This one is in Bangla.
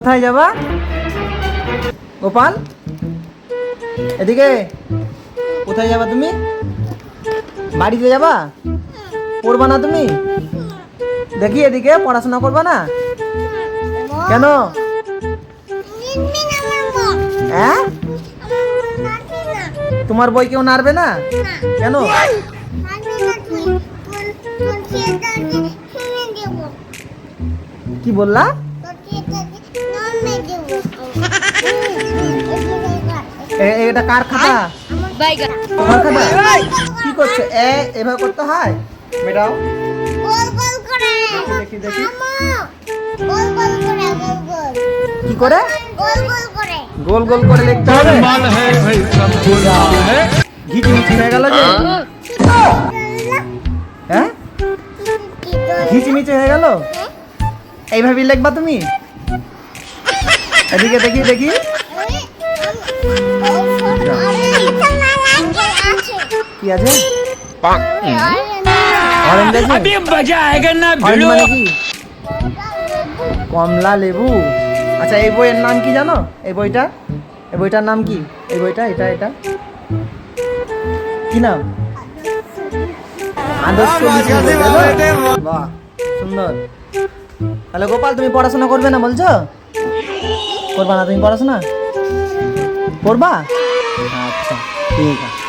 কোথায় যাবা? গোপাল? এদিকে, কোথায় যাবা তুমি? বাড়িতে যাবা? পড়বা না তুমি? দেখি এদিকে, পড়াশোনা করবা না? কেন? হ্যাঁ? তোমার বই কেউ নাড়বে না? কেন? কি বললা? এটা কার খাতা? কি করছ? এ এভাবে করতে হয়? মেডাও কি করে? গোল গোল করে। লিখতে হবে? ঘি চিমিচি হয়ে গেল যে? হ্যাঁ? ঘি চিমিচি হয়ে গেল? এইভাবেই লিখবা তুমি? এদিকে দেখি দেখি কি আছে অরেঞ্জ আছে अभी मजा आएगा ना অরেঞ্জ মানে কি কমলা লেবু আচ্ছা এই বইয়ের নাম কি জানো এই বইটা এই বইটার নাম কি এই বইটা এটা এটা কি নাম আদর্শ লিচু বই, তাই তো? বাহ সুন্দর তাহলে গোপাল তুমি পড়াশোনা করবে না বলছো করবা না তুমি পড়াশোনা? করবা আচ্ছা ঠিক আছে।